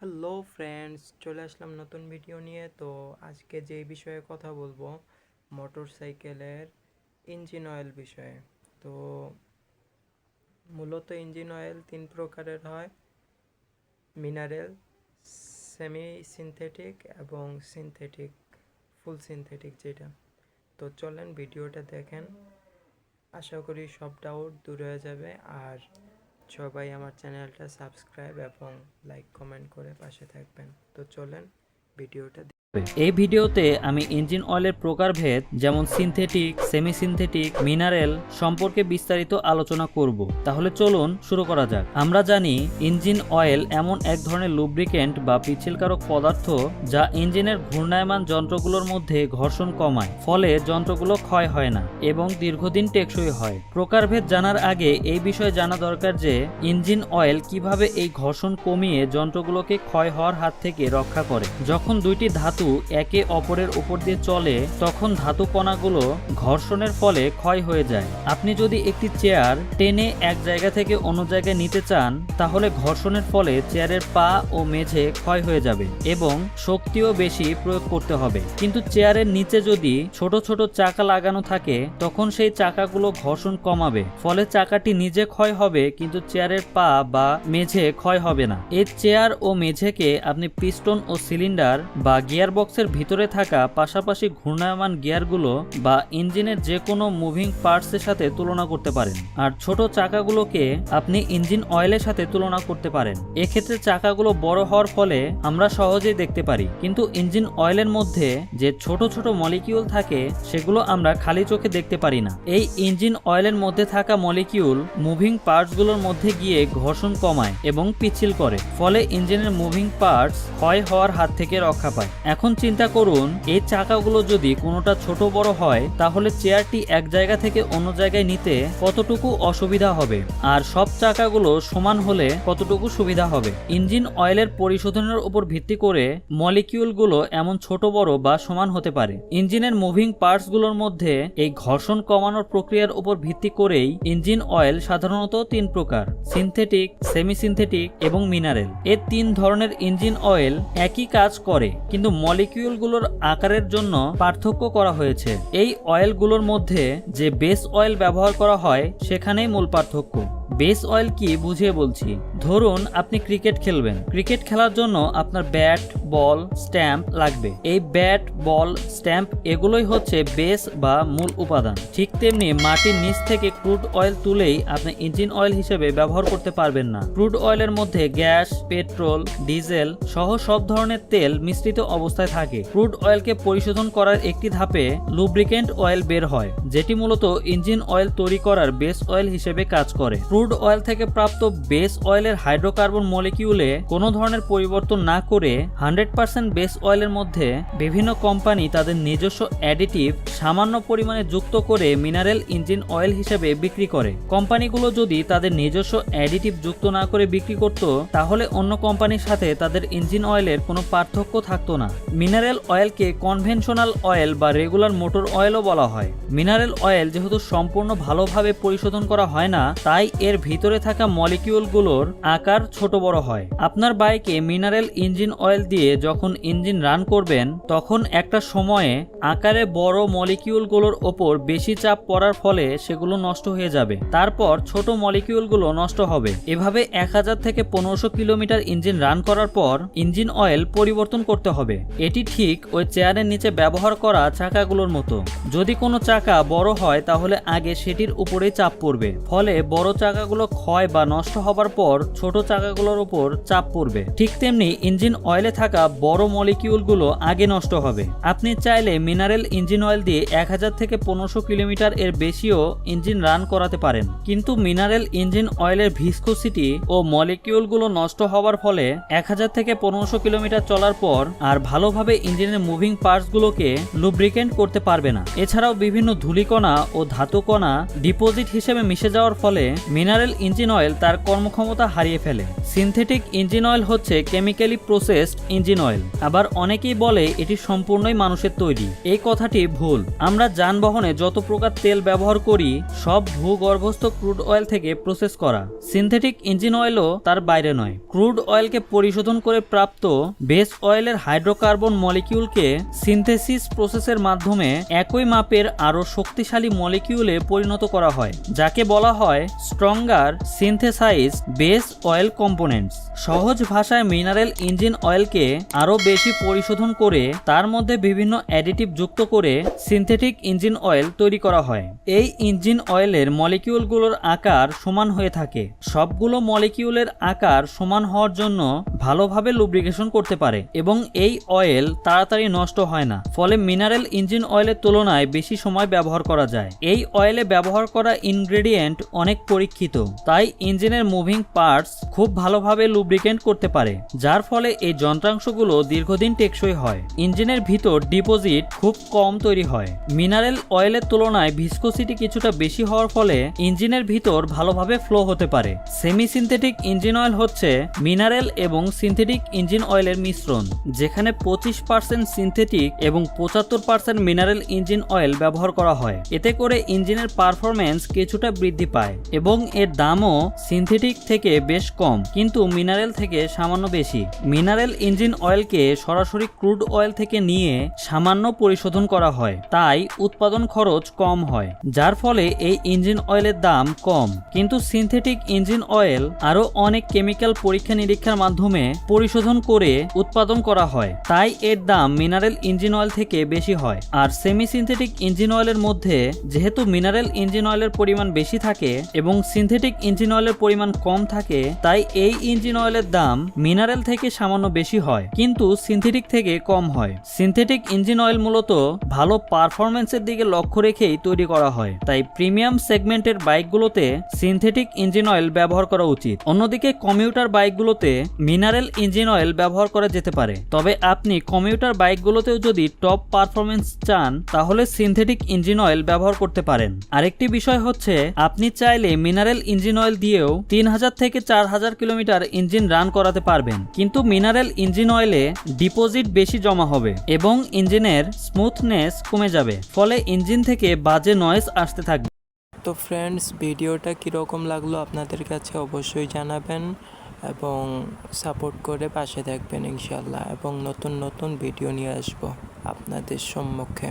Hello friends চলে আসলাম নতুন video নিয়ে। তো আজকে যেই বিষয়ে কথা বলব মোটর সাইকেলের ইঞ্জিন অয়েল বিষয়ে। তো মূলত ইঞ্জিন অয়েল তিন প্রকারের হয়। মিনারেল সেমি সিনথেটিক এবং সিনথেটিক ফুল সিনথেটিক যেটা। তো চলেন ভিডিওটা দেখেন। আশা করি সব ডাউট দূর হয়ে যাবে। আর সবাই আমার চ্যানেলটা সাবস্ক্রাইব এবং লাইক কমেন্ট করে পাশে থাকবেন তো চলেন ভিডিওটা। এই ভিডিওতে আমি ইঞ্জিন অয়েলের প্রকারভেদ, যেমন সিনথেটিক সেমি সিনথেটিক মিনারেল সম্পর্কে বিস্তারিত আলোচনা করব। তাহলে চলুন শুরু করা যাক। আমরা জানি ইঞ্জিন অয়েল এমন এক ধরনের লুব্রিকেন্ট বা পিচ্ছিলকারক পদার্থ যা ইঞ্জিনের ঘূর্ণায়মান যন্ত্রগুলোর মধ্যে ঘর্ষণ কমায়, ফলে যন্ত্রগুলো ক্ষয় হয় না এবং দীর্ঘদিন টেকসই হয়। প্রকারভেদ জানার আগে এই বিষয়ে জানা দরকার যে ইঞ্জিন অয়েল কীভাবে এই ঘর্ষণ কমিয়ে যন্ত্রগুলোকে ক্ষয় হওয়ার হাত থেকে রক্ষা করে। যখন দুইটি ধাতু একে অপরের উপর দিয়ে চলে, তখন ধাতু কণাগুলো ঘর্ষণের ফলে ক্ষয় হয়ে যায়। আপনি যদি একটি চেয়ার টেনে এক জায়গা থেকে অন্য জায়গায় নিতে চান, তাহলে ঘর্ষণের ফলে চেয়ারের পা ও মেঝে ক্ষয় হয়ে যাবে এবং শক্তিও বেশি প্রয়োগ করতে হবে। কিন্তু চেয়ারের নিচে যদি ছোট ছোট চাকা লাগানো থাকে, তখন সেই চাকাগুলো ঘর্ষণ কমাবে। ফলে চাকাটি নিজে ক্ষয় হবে, কিন্তু চেয়ারের পা বা মেঝে ক্ষয় হবে না। এই চেয়ার ও মেঝেকে আপনি পিস্টন ও সিলিন্ডার বা গিয়ার বক্সের ভিতরে থাকা পাশাপাশি ঘূর্ণায়মান গিয়ারগুলো বা ইঞ্জিনের যে কোনো মুভিং পার্টসের সাথে তুলনা করতে পারেন। আর ছোট চাকাগুলোকে আপনি ইঞ্জিন অয়েলের সাথে তুলনা করতে পারেন। এক্ষেত্রে চাকাগুলো বড় হওয়ার ফলে আমরা সহজেই দেখতে পারি। কিন্তু ইঞ্জিন অয়েলের মধ্যে যে ছোট ছোট মলিকিউল থাকে, সেগুলো আমরা খালি চোখে দেখতে পারি না। এই ইঞ্জিন অয়েলের মধ্যে থাকা মলিকিউল মুভিং পার্টসগুলোর মধ্যে গিয়ে ঘর্ষণ কমায় এবং পিছিল করে। ফলে ইঞ্জিনের মুভিং পার্টস ক্ষয় হওয়ার হাত থেকে রক্ষা পায়। এখন চিন্তা করুন, এই চাকাগুলো যদি কোনোটা ছোট বড় হয়, তাহলে চেয়ারটি এক জায়গা থেকে অন্য জায়গায় নিতে কতটুকু অসুবিধা হবে? আর সব চাকাগুলো সমান হলে কতটুকু সুবিধা হবে? ইঞ্জিন অয়েলের পরিশোধনের উপর ভিত্তি করে মলিকিউলগুলো এমন ছোট বড় বা সমান হতে পারে। ইঞ্জিনের মুভিং পার্টসগুলোর মধ্যে এই ঘর্ষণ কমানোর প্রক্রিয়ার উপর ভিত্তি করেই ইঞ্জিন অয়েল সাধারণত তিন প্রকার, সিনথেটিক সেমি সিনথেটিক এবং মিনারেল। এই তিন ধরনের ইঞ্জিন অয়েল একই কাজ করে, কিন্তু মলিকিউলগুলোর আকারের জন্য পার্থক্য করা হয়েছে। এই অয়েলগুলোর মধ্যে যে বেস অয়েল ব্যবহার করা হয়, সেখানেই মূল পার্থক্য। বেস অয়েল কি বুঝিয়ে বলছি। ধরুন আপনি ক্রিকেট খেলবেন। ক্রিকেট খেলার জন্য আপনার ব্যাট, বল, স্ট্যাম্প লাগবে। এই ব্যাট, বল, স্ট্যাম্প এগুলোই হচ্ছে বেস বা মূল উপাদান। ঠিক তেমনি মাটির নিচ থেকে ক্রুড অয়েল তুলেই আপনি ইঞ্জিন অয়েল হিসেবে ব্যবহার করতে পারবেন না। ক্রুড অয়েলের মধ্যে গ্যাস, পেট্রোল, ডিজেল সহ সব ধরনের তেল মিশ্রিত অবস্থায় থাকে। ক্রুড অয়েলকে পরিশোধন করার একটি ধাপে লুব্রিকেন্ট অয়েল বের হয়, যেটি মূলত ইঞ্জিন অয়েল তৈরি করার বেস অয়েল হিসেবে কাজ করে। ক্রুড অয়েল থেকে প্রাপ্ত বেস অয়েলের হাইড্রোকার্বন মলিকিউলে কোনো ধরনের পরিবর্তন না করে হান্ড্রেড পার্সেন্ট বেস অয়েলের মধ্যে বিভিন্ন কোম্পানি তাদের নিজস্ব অ্যাডিটিভ সামান্য পরিমাণে যুক্ত করে মিনারেল ইঞ্জিন অয়েল হিসেবে বিক্রি করে। কোম্পানিগুলো যদি তাদের নিজস্ব অ্যাডিটিভ যুক্ত না করে বিক্রি করত, তাহলে অন্য কোম্পানির সাথে তাদের ইঞ্জিন অয়েলের কোনো পার্থক্য থাকতো না। মিনারেল অয়েলকে কনভেনশনাল অয়েল বা রেগুলার মোটর অয়েলও বলা হয়। মিনারেল অয়েল যেহেতু সম্পূর্ণ ভালোভাবে পরিশোধন করা হয় না, তাই এর ভিতরে থাকা মলিকিউলগুলোর আকার ছোট বড় হয়। আপনার বাইকে মিনারেল ইঞ্জিন অয়েল দিয়ে যখন ইঞ্জিন রান করবেন, তখন একটা সময়ে আকারে বড় মলিকিউলগুলোর ওপর বেশি চাপ পড়ার ফলে সেগুলো নষ্ট হয়ে যাবে। তারপর ছোট মলিকিউলগুলো নষ্ট হবে। এভাবে এক হাজার থেকে পনেরোশো কিলোমিটার ইঞ্জিন রান করার পর ইঞ্জিন অয়েল পরিবর্তন করতে হবে। এটি ঠিক ওই চেয়ারের নিচে ব্যবহার করা চাকাগুলোর মতো। যদি কোনো চাকা বড় হয়, তাহলে আগে সেটির উপরেই চাপ পড়বে। ফলে বড় চাকাগুলো ক্ষয় বা নষ্ট হবার পর ছোট চাকাগুলোর উপর চাপ পড়বে। ঠিক তেমনি ইঞ্জিন অয়েলে থাকা বড় মলিকিউলগুলো আগে নষ্ট হবে। আপনি চাইলে মিনারেল ইঞ্জিন অয়েল দিয়ে এক হাজার থেকে পনেরোশো কিলোমিটার এর বেশিও ইঞ্জিন রান করাতে পারেন। কিন্তু মিনারেল ইঞ্জিন অয়েলের ভিসকোসিটি ও মলিকিউলগুলো নষ্ট হওয়ার ফলে এক হাজার থেকে পনেরোশো কিলোমিটার চলার পর আর ভালোভাবে ইঞ্জিনের মুভিং পার্টসগুলোকে লুব্রিকেন্ট করতে পারবে না। এছাড়াও বিভিন্ন ধূলিকণা ও ধাতুকণা ডিপোজিট হিসেবে মিশে যাওয়ার ফলে মিনারেল মিনারেল ইঞ্জিন অয়েল তার কর্মক্ষমতা হারিয়ে ফেলে। সিনথেটিক ইঞ্জিন অয়েল হচ্ছে কেমিক্যালি প্রসেসড ইঞ্জিন অয়েল। আবার অনেকেই বলে এটি সম্পূর্ণই মানুষের তৈরি। এই কথাটি ভুল। আমরা যানবাহনে যত প্রকার তেল ব্যবহার করি, সব ভূগর্ভস্থ ক্রুড অয়েল থেকে প্রসেস করা। সিনথেটিক ইঞ্জিন অয়েলও তার বাইরে নয়। ক্রুড অয়েলকে পরিশোধন করে প্রাপ্ত বেস অয়েলের হাইড্রোকার্বন মলিকিউলকে সিনথেসিস প্রসেসের মাধ্যমে একই মাপের আরও শক্তিশালী মলিকিউলে পরিণত করা হয়, যাকে বলা হয় stronger synthesize base oil components সহজ ভাষায় মিনারেল ইঞ্জিন অয়েলকে আরও বেশি পরিশোধন করে তার মধ্যে বিভিন্ন অ্যাডিটিভ যুক্ত করে সিনথেটিক ইঞ্জিন অয়েল তৈরি করা হয়। এই ইঞ্জিন অয়েলের মলিকিউলগুলোর আকার সমান হয়ে থাকে। সবগুলো মলিকিউলের আকার সমান হওয়ার জন্য ভালোভাবে লুব্রিকেশন করতে পারে এবং এই অয়েল তাড়াতাড়ি নষ্ট হয় না। ফলে মিনারেল ইঞ্জিন অয়েলের তুলনায় বেশি সময় ব্যবহার করা যায়। এই অয়েলে ব্যবহার করা ইনগ্রেডিয়েন্ট অনেক পরীক্ষিত। তাই ইঞ্জিনের মুভিং পার্টস খুব ভালোভাবে লুব্রিকেন্ট করতে পারে, যার ফলে এই যন্ত্রাংশগুলো দীর্ঘদিন টেকসই হয়। ইঞ্জিনের ভিতর ডিপোজিট খুব কম তৈরি হয়। মিনারেল অয়েলের তুলনায় ভিসকোসিটি কিছুটা বেশি হওয়ার ফলে ইঞ্জিনের ভিতর ভালোভাবে ফ্লো হতে পারে। সেমি সিনথেটিক ইঞ্জিন অয়েল হচ্ছে মিনারেল এবং সিনথেটিক ইঞ্জিন অয়েলের মিশ্রণ, যেখানে পঁচিশ পার্সেন্ট সিনথেটিক এবং পঁচাত্তর পার্সেন্ট মিনারেল ইঞ্জিন অয়েল ব্যবহার করা হয়। এতে করে ইঞ্জিনের পারফরমেন্স কিছুটা বৃদ্ধি পায় এবং এর দামও সিনথেটিক থেকে বেশ কম, কিন্তু মিনারেল থেকে সামান্য বেশি। মিনারেল ইঞ্জিন অয়েলকে সরাসরি ক্রুড অয়েল থেকে নিয়ে সামান্য পরিশোধন করা হয়, তাই উৎপাদন খরচ কম হয়, যার ফলে এই ইঞ্জিন অয়েলের দাম কম। কিন্তু সিনথেটিক ইঞ্জিন অয়েল আরও অনেক কেমিক্যাল পরীক্ষা নিরীক্ষার মাধ্যমে পরিশোধন করে উৎপাদন করা হয়, তাই এর দাম মিনারেল ইঞ্জিন অয়েল থেকে বেশি হয়। আর সেমি সিনথেটিক ইঞ্জিন অয়েলের মধ্যে যেহেতু মিনারেল ইঞ্জিন অয়েলের পরিমাণ বেশি থাকে এবং সিনথেটিক ইঞ্জিন অয়েলের পরিমাণ কম থাকে, তাই এই ইঞ্জিন অয়েলের দাম মিনারেল থেকে সামান্য বেশি হয়, কিন্তু সিনথেটিক থেকে কম হয়। সিনথেটিক ইঞ্জিন অয়েল মূলত ভালো পারফরমেন্সের দিকে লক্ষ্য রেখেই তৈরি করা হয়, তাই প্রিমিয়াম সেগমেন্টের বাইকগুলোতে সিনথেটিক ইঞ্জিন অয়েল ব্যবহার করা উচিত। অন্যদিকে কমিউটার বাইকগুলোতে মিনারেল ইঞ্জিন অয়েল ব্যবহার করা যেতে পারে। তবে আপনি কমিউটার বাইকগুলোতেও যদি টপ পারফরমেন্স চান, তাহলে সিনথেটিক ইঞ্জিন অয়েল ব্যবহার করতে পারেন। আরেকটি বিষয় হচ্ছে, আপনি চাইলে মিনারেল ইঞ্জিন অয়েল দিয়েও তিন হাজার থেকে চার হাজার কিলোমিটার ইঞ্জিন রান করাতে পারবেন। কিন্তু মিনারেল ইঞ্জিন অয়েলে ডিপোজিট বেশি জমা হবে এবং ইঞ্জিনের স্মুথনেস কমে যাবে, ফলে ইঞ্জিন থেকে বাজে নয়েজ আসতে থাকবে। তো ফ্রেন্ডস ভিডিওটা কীরকম লাগল আপনাদের কাছে অবশ্যই জানাবেন এবং সাপোর্ট করে পাশে থাকবেন ইনশাল্লাহ এবং নতুন নতুন ভিডিও নিয়ে আসব আপনাদের সম্মুখে।